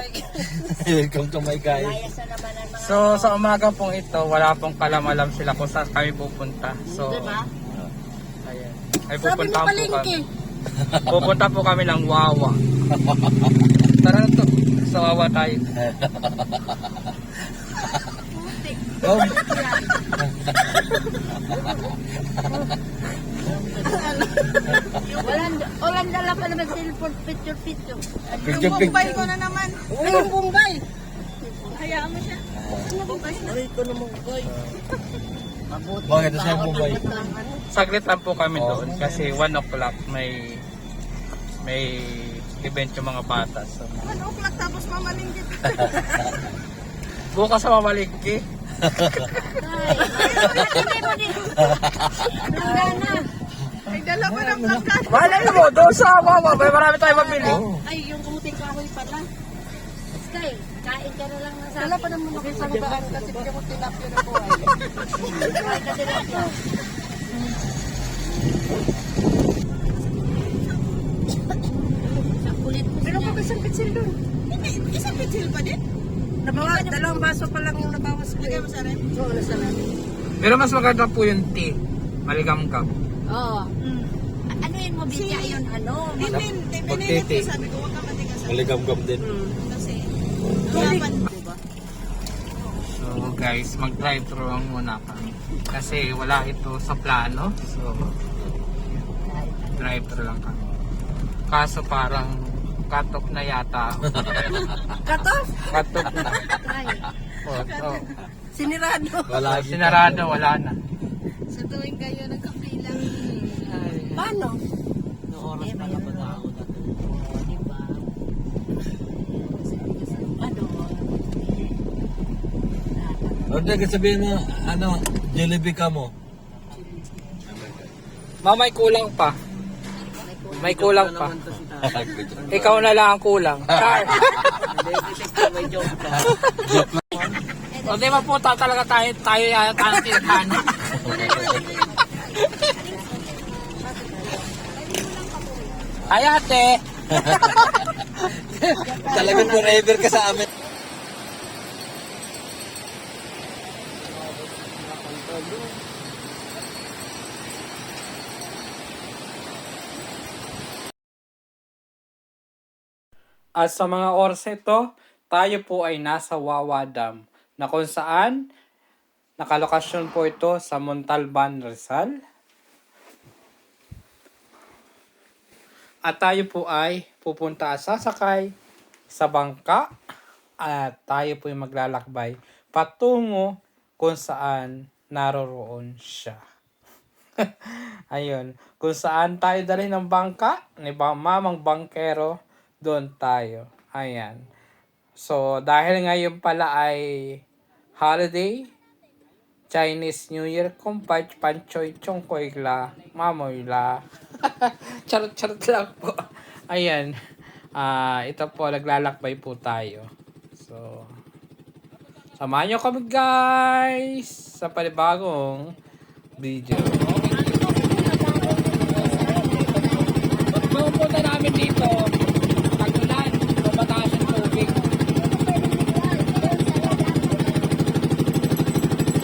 Welcome to my guys. So sa umaga pong ito, wala pong kalaman sila kung saan kami pupunta. So, Diba? ayan. Ay Sabi mo pupunta po palengke. kami. Pupunta po kami ng Wawa. Tara na to. Sa Wawa tayo. Oh, Walang, walang dala pa naman cellphone picture picture. picture picture. ko na naman. Ay, yung Bombay. Hayaan mo siya. Ay, ko naman, boy. Mabuti. Bakit sa Bombay? Saglit lang po kami Oh. doon kasi 1 o'clock may may event yung mga bata. So, Ano o'clock tapos mamalingkit. bukas sa mamalingki. Ay, hindi mo din. Gana. Ay, dala mo ng plangkat. Malay mo, doon sa Wawa, may marami tayong mabili. Oh. Ay, yung kumuting kahoy pala. Sky, kain ka na lang ng Wala pa naman ako sa lugaan kasi bigyan mo tilapia na po. Kain ka tilapia. Pero kung isang pitsil doon. Hindi, isang pitsil pa din. Nabawa, dalawang baso pa lang yung nabawas ko. Lagay mo sa rin. Oo, nasa namin. Pero mas maganda po yung tea. Maligam-gam. Oo. Ano yun mo, Bitya? Yun, ano? Tinin Magtiti. ito. Sabi ko, huwag ka matigas. Maligam-gam din. Kasi, hirapan. Diba? So guys, mag-drive-thru lang muna kami. Kasi wala ito sa plano. So, drive-thru lang kami. Kaso parang cut-off na yata. Kato? cut-off na. Try. Oh, so, Sinirado. Wala sinarado, wala na. Sa tuwing kayo nagkapilang. Paano? Eh, mayroon na. Oo, di ba? Ano? Huwag na sabihin mo, ano, Jollibee ka mo. Ma, may kulang pa. May kulang pa. Ikaw na lang ang kulang. Char! O di ba po ta- talaga tayo tayo yata ang tindahan. Ay ate! Talagang forever ka sa amin. At sa mga oras ito, tayo po ay nasa Wawa Dam na kung saan nakalokasyon po ito sa Montalban, Rizal. At tayo po ay pupunta at sasakay sa bangka at tayo po ay maglalakbay patungo kung saan naroroon siya. Ayun, kung saan tayo dalhin ng bangka ni mamang bangkero, doon tayo. Ayan. So, dahil ngayon pala ay holiday, Chinese New Year, kumpay, panchoy, chongkoy la, mamoy la. charot, charot lang po. Ayan. Ah, ito po, naglalakbay po tayo. So, samahan nyo kami guys sa panibagong video. Pupunta namin dito, tagulan, mabataas ang tubig.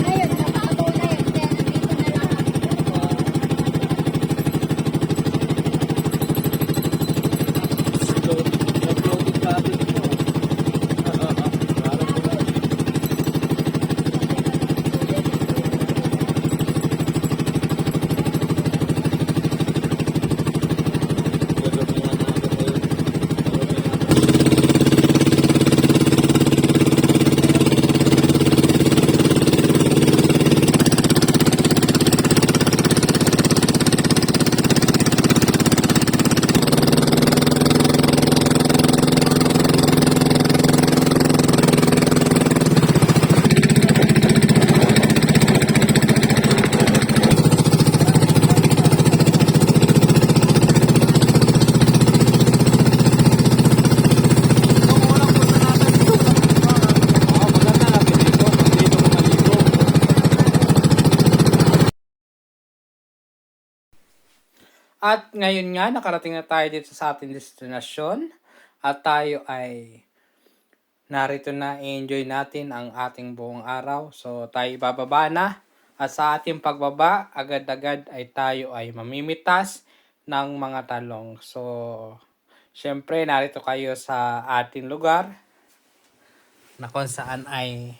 Ayun, nabago na yun. Kaya nandito na lang ako. At ngayon nga, nakarating na tayo dito sa ating destinasyon. At tayo ay narito na enjoy natin ang ating buong araw. So tayo bababa na at sa ating pagbaba agad-agad ay tayo ay mamimitas ng mga talong. So syempre narito kayo sa ating lugar na kung saan ay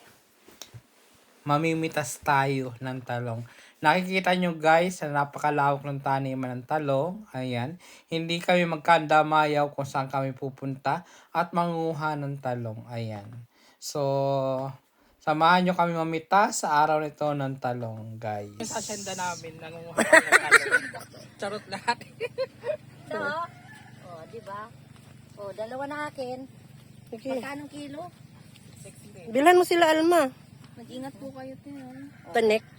mamimitas tayo ng talong. Nakikita nyo guys na napakalawak ng taniman ng talong. Ayan. Hindi kami magkandamayaw kung saan kami pupunta at manguha ng talong. Ayan. So, samahan nyo kami mamita sa araw nito ng talong guys. Sa asyenda namin, nangunguha ng talong. Charot lahat. So, oh, di ba? Oh, dalawa na akin. Okay. Magkano kilo? Bilhan mo sila, Alma. Mag-ingat po kayo tayo. Tanik.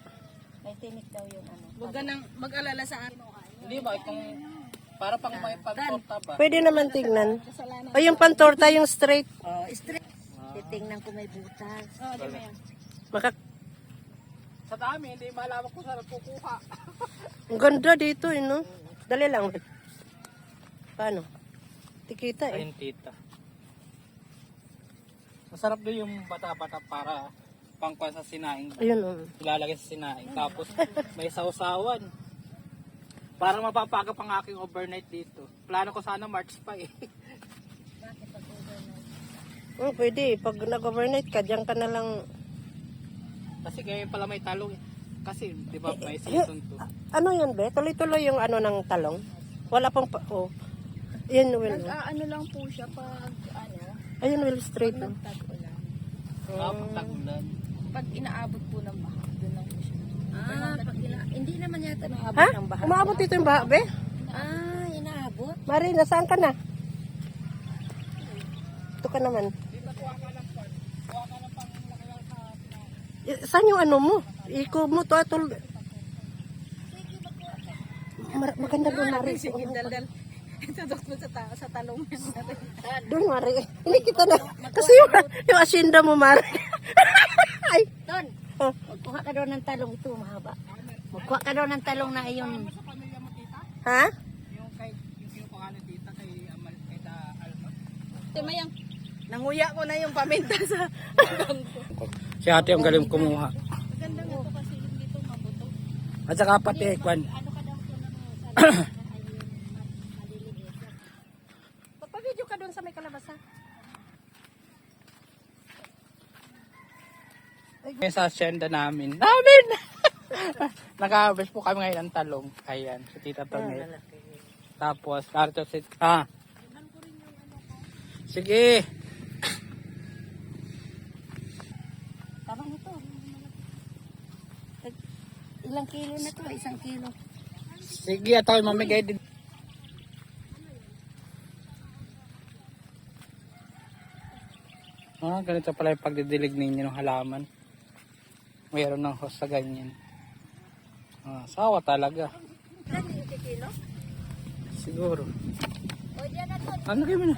May tinik daw yung ano. Huwag ka nang mag-alala sa akin. Hindi ba? Itong para pang may pantorta ba? Pwede naman tignan. O yung pantorta, yung straight. Oh, straight. Titingnan ko may butas. Oh, di ba yan? Maka Sa dami, hindi malaman kung saan kukuha. Ang ganda dito, eh, no? Dali lang. Paano? Tikita, eh. Ayun, tita. Masarap din yung bata-bata para pangkwan sa sinaing. Ayun, oh. Ilalagay sa sinaing. Tapos may sausawan. Para mapapaga pang aking overnight dito. Plano ko sana March pa eh. Oh, pwede. Pag nag-overnight ka, diyan ka na lang. Kasi ngayon pala may talong eh. Kasi, di ba, may season 2. Ano yun, be? Tuloy-tuloy yung ano ng talong. Wala pang pa... Oh. Yan, Will. oh. ano lang po siya pag ano, Ayun, Will, straight. Oh. tag-ulan. Kapag tagulan. Pag inaabot po ng baha, doon lang po siya. Ah, pag ina- hindi naman yata naabot Ha? ng baha. Umaabot dito yung baha, be? Ah, inaabot. Mari, nasaan ka na? Ito ka naman. Saan yung ano mo? Iko mo to atol. Mar- maganda doon, Mari. Sige, daldal. Tutok mo sa, ta- sa talong yan. Doon, Mari. Hindi kita na. Kasi yung, yung asyenda mo, Mari. Ay. Don, Oh. magkuha ka daw ng talong ito, mahaba. Magkuha ka daw ng talong na iyon. Ha? Yung kay, yung kinukuha ni tita kay Amal, kay ta Alma. Timayang, nanguya ko na yung paminta sa Si ate ang galing kumuha. Maganda nga to kasi hindi to mabuto. At saka pati, kwan, Papabidyo ka doon sa may kalabasa. May sa asyenda namin. Namin! Nag-harvest po kami ngayon ng talong. Ayan, si Tita Tonel. Tapos, karto si... Ah. Sige. Tama nito. Ilang kilo na to? Isang kilo. Sige, at ako'y mamigay din. Ah, ganito pala yung pagdidilig ninyo ng halaman. Mayroon ng host sa ganyan. Ah, sawa talaga. Siguro. O, diyan na to. Ano kayo na?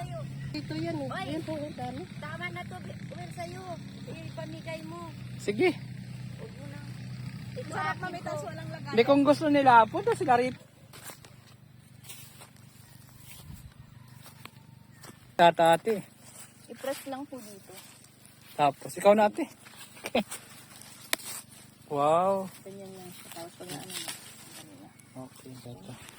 Dito yan eh. Yan po, oh, dami. Tama na to. Will sa'yo. Ipamigay mo. Sige. Huwag mo na. Sarap to. walang lagay. Hindi kung gusto nila, punta sila rito. Tata ate. I-press lang po dito. Tapos, ikaw na ate. wow. Ganyan lang siya. Tapos pag ano. Okay, tata.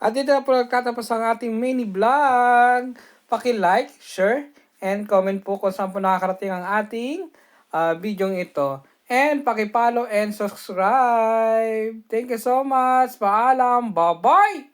At dito na po nagtatapos ang ating mini vlog. Paki-like, share, and comment po kung saan po nakakarating ang ating uh, video ito. And paki-follow and subscribe. Thank you so much. Paalam. Bye-bye!